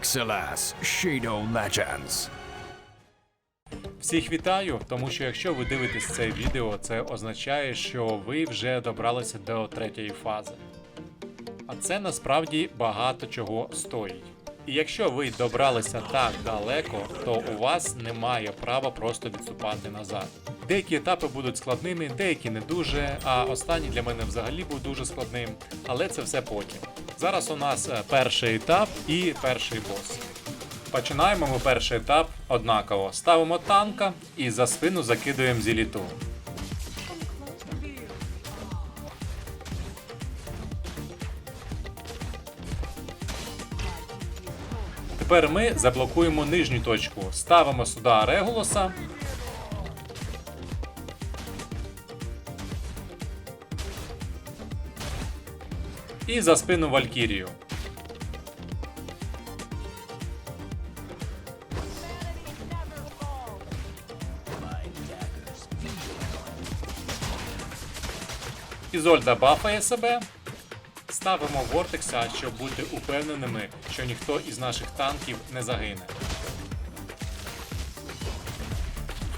XLS Shadow Legends. Всіх вітаю, тому що якщо ви дивитесь це відео, це означає, що ви вже добралися до третьої фази. А це насправді багато чого стоїть. І якщо ви добралися так далеко, то у вас немає права просто відступати назад. Деякі етапи будуть складними, деякі не дуже, а останній для мене взагалі був дуже складним, але це все потім. Зараз у нас е, перший етап і перший бос. Починаємо ми перший етап однаково. Ставимо танка і за спину закидуємо зіліту. Тепер ми заблокуємо нижню точку. Ставимо сюди Регулоса. І за спину Валькірію. Ізольда бафає себе. Ставимо Вортекса, щоб бути упевненими, що ніхто із наших танків не загине.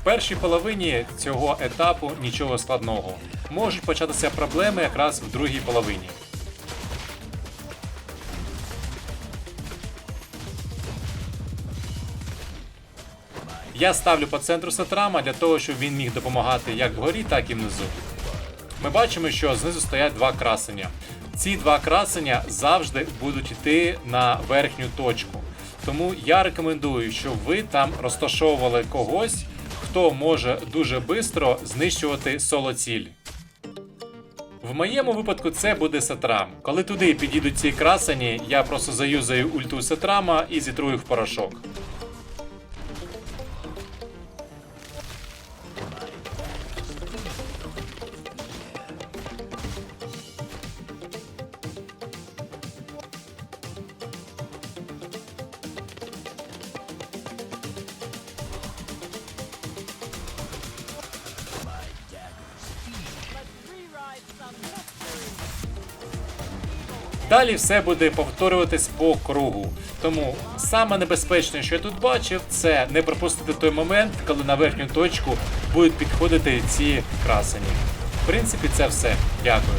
В першій половині цього етапу нічого складного. Можуть початися проблеми якраз в другій половині. Я ставлю по центру Сатрама для того, щоб він міг допомагати як вгорі, так і внизу. Ми бачимо, що знизу стоять два красення. Ці два красення завжди будуть йти на верхню точку. Тому я рекомендую, щоб ви там розташовували когось, хто може дуже швидко знищувати соло-ціль. В моєму випадку це буде Сатрам. Коли туди підійдуть ці красені, я просто заюзаю ульту Сатрама і зітрую в порошок. Далі все буде повторюватись по кругу. Тому саме небезпечне, що я тут бачив, це не пропустити той момент, коли на верхню точку будуть підходити ці красені. В принципі, це все. Дякую.